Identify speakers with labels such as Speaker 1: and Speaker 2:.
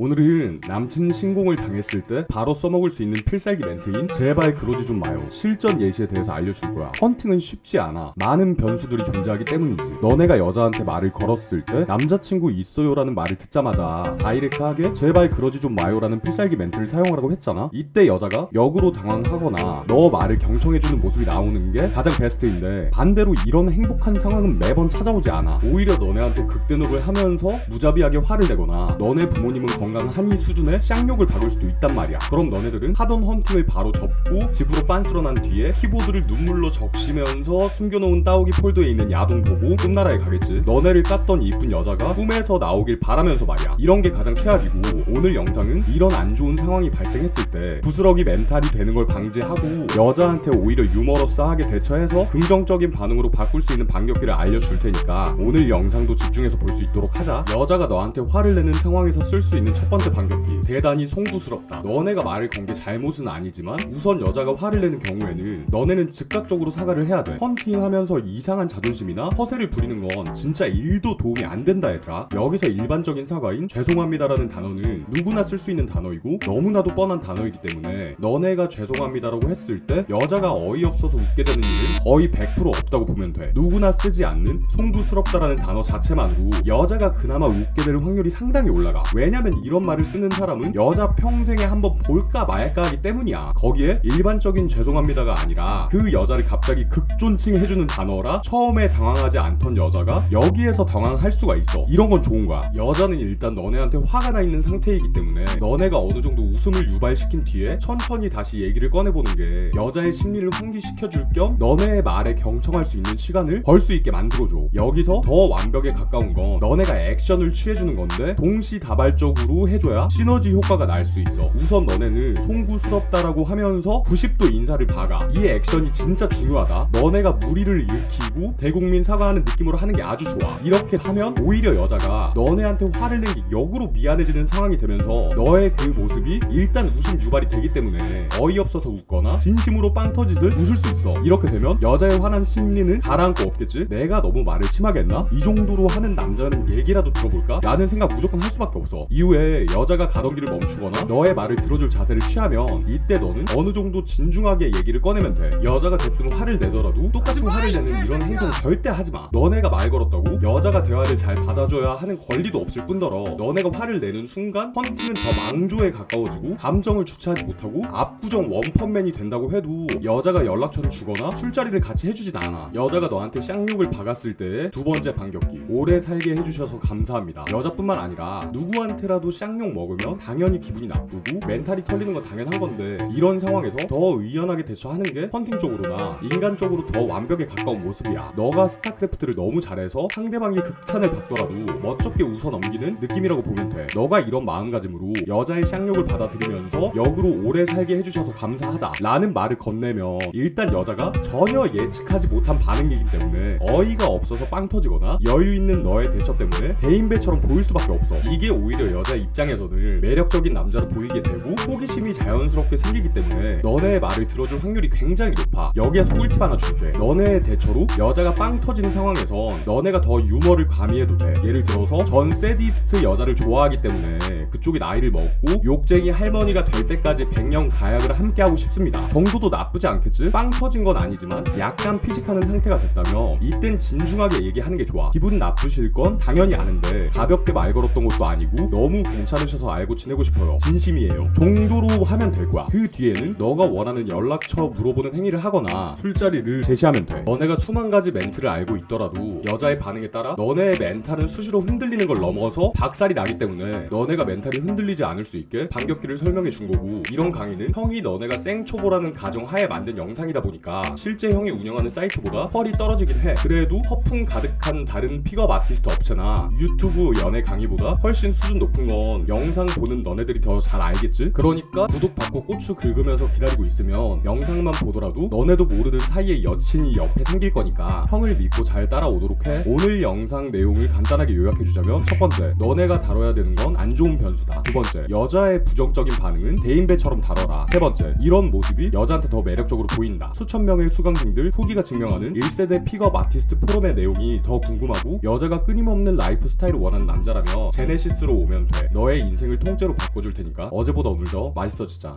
Speaker 1: 오늘은 남친 신공을 당했을 때 바로 써먹을 수 있는 필살기 멘트인 제발 그러지 좀 마요. 실전 예시에 대해서 알려줄 거야. 헌팅은 쉽지 않아. 많은 변수들이 존재하기 때문이지. 너네가 여자한테 말을 걸었을 때 남자친구 있어요 라는 말을 듣자마자 다이렉트하게 제발 그러지 좀 마요 라는 필살기 멘트를 사용하라고 했잖아? 이때 여자가 역으로 당황하거나 너 말을 경청해주는 모습이 나오는 게 가장 베스트인데 반대로 이런 행복한 상황은 매번 찾아오지 않아. 오히려 너네한테 극대노를 하면서 무자비하게 화를 내거나 너네 부모님은 건 강한 이 수준의 쌍욕을 박을 수도 있단 말이야. 그럼 너네들은 하던 헌팅을 바로 접고 집으로 빤스러 난 뒤에 키보드를 눈물로 적시면서 숨겨놓은 따오기 폴더에 있는 야동 보고 꿈나라에 가겠지. 너네를 깠던 이쁜 여자가 꿈에서 나오길 바라면서 말이야. 이런 게 가장 최악이고 오늘 영상은 이런 안 좋은 상황이 발생했을 때 부스러기 멘탈이 되는 걸 방지하고 여자한테 오히려 유머러스하게 대처해서 긍정적인 반응으로 바꿀 수 있는 반격기를 알려줄 테니까 오늘 영상도 집중해서 볼 수 있도록 하자. 여자가 너한테 화를 내는 상황에서 쓸 수 있는 첫 번째 반격기. 대단히 송구스럽다. 너네가 말을 건 게 잘못은 아니지만 우선 여자가 화를 내는 경우에는 너네는 즉각적으로 사과를 해야 돼. 헌팅하면서 이상한 자존심이나 허세를 부리는 건 진짜 일도 도움이 안 된다 얘들아. 여기서 일반적인 사과인 죄송합니다라는 단어는 누구나 쓸 수 있는 단어이고 너무나도 뻔한 단어이기 때문에 너네가 죄송합니다라고 했을 때 여자가 어이없어서 웃게 되는 일은 거의 100% 없다고 보면 돼. 누구나 쓰지 않는 송구스럽다라는 단어 자체만으로 여자가 그나마 웃게 될 확률이 상당히 올라가. 왜냐면 이런 말을 쓰는 사람은 여자 평생에 한번 볼까 말까 하기 때문이야. 거기에 일반적인 죄송합니다가 아니라 그 여자를 갑자기 극존칭해주는 단어라 처음에 당황하지 않던 여자가 여기에서 당황할 수가 있어. 이런 건 좋은 거야. 여자는 일단 너네한테 화가 나 있는 상태이기 때문에 너네가 어느 정도 웃음을 유발시킨 뒤에 천천히 다시 얘기를 꺼내보는 게 여자의 심리를 환기시켜줄 겸 너네의 말에 경청할 수 있는 시간을 벌 수 있게 만들어줘. 여기서 더 완벽에 가까운 건 너네가 액션을 취해주는 건데 동시다발적으로 해줘야 시너지 효과가 날 수 있어. 우선 너네는 송구스럽다라고 하면서 90도 인사를 박아. 이 액션이 진짜 중요하다. 너네가 무리를 일으키고 대국민 사과하는 느낌으로 하는 게 아주 좋아. 이렇게 하면 오히려 여자가 너네한테 화를 낸 게 역으로 미안해지는 상황이 되면서 너의 그 모습이 일단 웃음 유발이 되기 때문에 어이없어서 웃거나 진심으로 빵 터지듯 웃을 수 있어. 이렇게 되면 여자의 화난 심리는 가라앉고 없겠지? 내가 너무 말을 심하게 했나? 이 정도로 하는 남자는 얘기라도 들어볼까? 라는 생각 무조건 할 수밖에 없어. 이후에 여자가 가던 길을 멈추거나 너의 말을 들어줄 자세를 취하면 이때 너는 어느 정도 진중하게 얘기를 꺼내면 돼. 여자가 대뜸 화를 내더라도 똑같이 화를 내는 이런 행동 절대 하지 마. 너네가 말 걸었다고 여자가 대화를 잘 받아줘야 하는 권리도 없을 뿐더러 너네가 화를 내는 순간 헌팅은 더 망조에 가까워지고 감정을 주체하지 못하고 압구정 원펀맨이 된다고 해도 여자가 연락처를 주거나 술자리를 같이 해주진 않아. 여자가 너한테 쌍욕을 박았을 때 두 번째 반격기 오래 살게 해주셔서 감사합니다. 여자뿐만 아니라 누구한테라도 쌍욕 먹으면 당연히 기분이 나쁘고 멘탈이 털리는 건 당연한 건데 이런 상황에서 더 의연하게 대처하는 게 헌팅 쪽으로나 인간적으로 더 완벽에 가까운 모습이야. 너가 스타크래프트를 너무 잘해서 상대방이 극찬을 받더라도 멋쩍게 웃어 넘기는 느낌이라고 보면 돼. 너가 이런 마음가짐으로 여자의 쌍욕을 받아들이면서 역으로 오래 살게 해주셔서 감사하다 라는 말을 건네면 일단 여자가 전혀 예측하지 못한 반응이기 때문에 어이가 없어서 빵 터지거나 여유 있는 너의 대처 때문에 대인배처럼 보일 수밖에 없어. 이게 오히려 여자 입장에서는 매력적인 남자로 보이게 되고 호기심이 자연스럽게 생기기 때문에 너네의 말을 들어줄 확률이 굉장히 높아. 여기에서 꿀팁 하나 줄게. 너네의 대처로 여자가 빵 터지는 상황에선 너네가 더 유머를 가미해도 돼. 예를 들어서 전 세디스트 여자를 좋아하기 때문에 그쪽이 나이를 먹고 욕쟁이 할머니가 될 때까지 백년 가약을 함께 하고 싶습니다. 정도도 나쁘지 않겠지? 빵 터진 건 아니지만 약간 피식하는 상태가 됐다면 이땐 진중하게 얘기하는 게 좋아. 기분 나쁘실 건 당연히 아는데 가볍게 말 걸었던 것도 아니고 너무 괜찮으셔서 알고 지내고 싶어요. 진심이에요. 정도로 하면 될 거야. 그 뒤에는 너가 원하는 연락처 물어보는 행위를 하거나 술자리를 제시하면 돼. 너네가 수만 가지 멘트를 알고 있더라도 여자의 반응에 따라 너네의 멘탈은 수시로 흔들리는 걸 넘어서 박살이 나기 때문에 너네가 멘탈이 흔들리지 않을 수 있게 반격기를 설명해 준 거고 이런 강의는 형이 너네가 생초보라는 가정 하에 만든 영상이다 보니까 실제 형이 운영하는 사이트보다 퀄이 떨어지긴 해. 그래도 허풍 가득한 다른 픽업 아티스트 업체나 유튜브 연애 강의보다 훨씬 수준 높은 건 영상 보는 너네들이 더 잘 알겠지? 그러니까 구독 받고 고추 긁으면서 기다리고 있으면 영상만 보더라도 너네도 모르는 사이에 여친이 옆에 생길 거니까 형을 믿고 잘 따라오도록 해. 오늘 영상 내용을 간단하게 요약해주자면 첫 번째, 너네가 다뤄야 되는 건 안 좋은 변수다. 두 번째, 여자의 부정적인 반응은 대인배처럼 다뤄라. 세 번째, 이런 모습이 여자한테 더 매력적으로 보인다. 수천 명의 수강생들 후기가 증명하는 1세대 픽업 아티스트 포럼의 내용이 더 궁금하고 여자가 끊임없는 라이프 스타일을 원하는 남자라면 제네시스로 오면 돼. 너의 인생을 통째로 바꿔줄 테니까 어제보다 오늘 더 맛있어지자